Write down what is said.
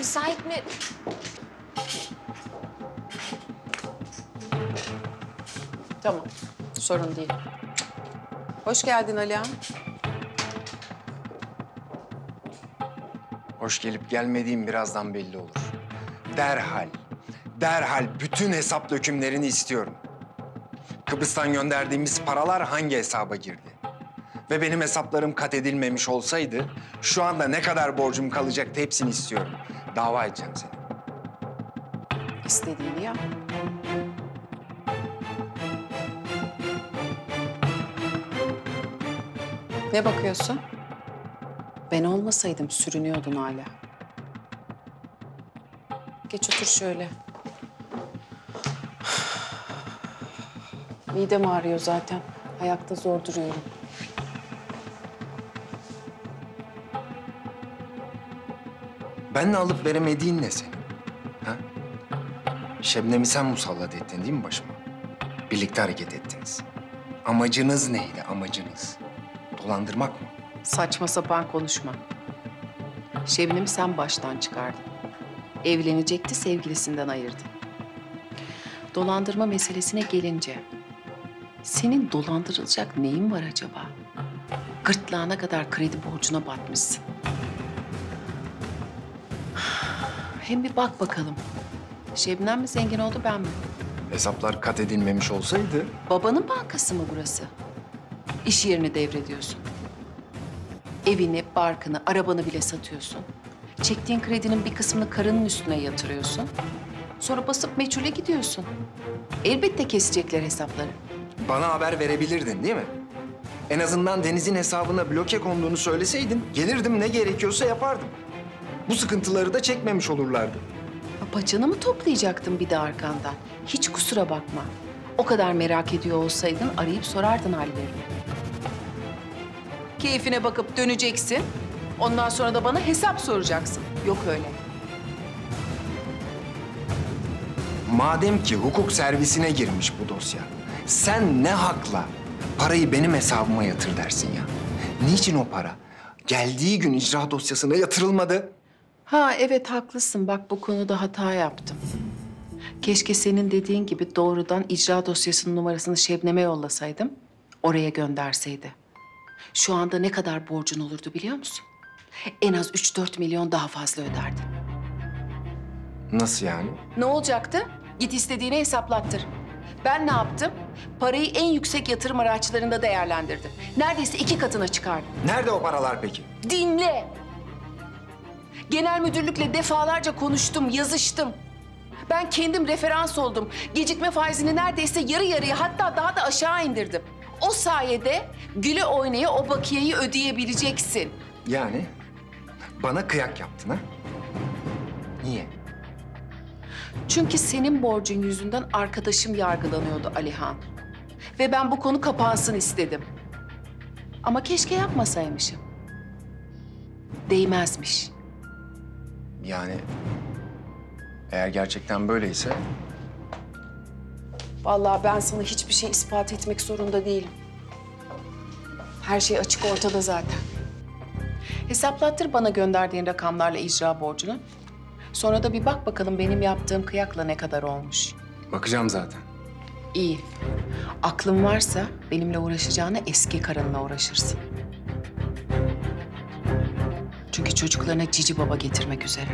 Müsait mi? Tamam, sorun değil. Hoş geldin Alihan. Hoş gelip gelmediğim birazdan belli olur. Derhal, derhal bütün hesap dökümlerini istiyorum. Kıbrıs'tan gönderdiğimiz paralar hangi hesaba girdi? Ve benim hesaplarım kat edilmemiş olsaydı şu anda ne kadar borcum kalacaktı hepsini istiyorum. Dava edeceğim seni. İstediğini yap. Ne bakıyorsun? Ben olmasaydım sürünüyordun hala. Geç otur şöyle. Midem ağrıyor zaten. Ayakta zor duruyorum. Benle alıp veremediğin ne senin? Ha? Şebnem'i sen musallat ettin değil mi başıma? Birlikte hareket ettiniz. Amacınız neydi amacınız? Dolandırmak mı? Saçma sapan konuşma. Şebnem'i sen baştan çıkardın. Evlenecekti, sevgilisinden ayırdın. Dolandırma meselesine gelince... ...senin dolandırılacak neyin var acaba? Gırtlağına kadar kredi borcuna batmışsın. Hem bir bak bakalım. Şebnem mi zengin oldu, ben mi? Hesaplar kat edilmemiş olsaydı Babanın bankası mı burası? İş yerini devrediyorsun. Evini, barkını, arabanı bile satıyorsun. Çektiğin kredinin bir kısmını karının üstüne yatırıyorsun. Sonra basıp meçhule gidiyorsun. Elbette kesecekler hesapları. bana haber verebilirdin değil mi? En azından Deniz'in hesabına bloke konduğunu söyleseydin gelirdim ne gerekiyorsa yapardım. Bu sıkıntıları da çekmemiş olurlardı. Paçanı mı toplayacaktın bir de arkandan? Hiç kusura bakma. O kadar merak ediyor olsaydın arayıp sorardın hallerini. Keyfine bakıp döneceksin. Ondan sonra da bana hesap soracaksın. Yok öyle. Madem ki hukuk servisine girmiş bu dosya, sen ne hakla parayı benim hesabıma yatır dersin ya? Niçin o para geldiği gün icra dosyasına yatırılmadı? Ha evet haklısın. Bak bu konuda hata yaptım. Keşke senin dediğin gibi doğrudan icra dosyasının numarasını Şebnem'e yollasaydım. Oraya gönderseydi. Şu anda ne kadar borcun olurdu biliyor musun? En az 3-4 milyon daha fazla öderdin. Nasıl yani? Ne olacaktı? Git istediğini hesaplattır. Ben ne yaptım? Parayı en yüksek yatırım araçlarında değerlendirdim. Neredeyse iki katına çıkardım. Nerede o paralar peki? Dinle. Genel müdürlükle defalarca konuştum, yazıştım. Ben kendim referans oldum. Gecikme faizini neredeyse yarı yarıya hatta daha da aşağı indirdim. O sayede güle oynaya o bakiyeyi ödeyebileceksin. Yani bana kıyak yaptın ha? Niye? Çünkü senin borcun yüzünden arkadaşım yargılanıyordu Alihan. Ve ben bu konu kapansın istedim. Ama keşke yapmasaymışım. Değmezmiş. Yani eğer gerçekten böyleyse Vallahi ben sana hiçbir şey ispat etmek zorunda değilim. Her şey açık ortada zaten. Hesaplattır bana gönderdiğin rakamlarla icra borcunu. Sonra da bir bak bakalım benim yaptığım kıyakla ne kadar olmuş. bakacağım zaten. İyi. Aklın varsa benimle uğraşacağına eski karınla uğraşırsın. Çocuklarına cici baba getirmek üzere.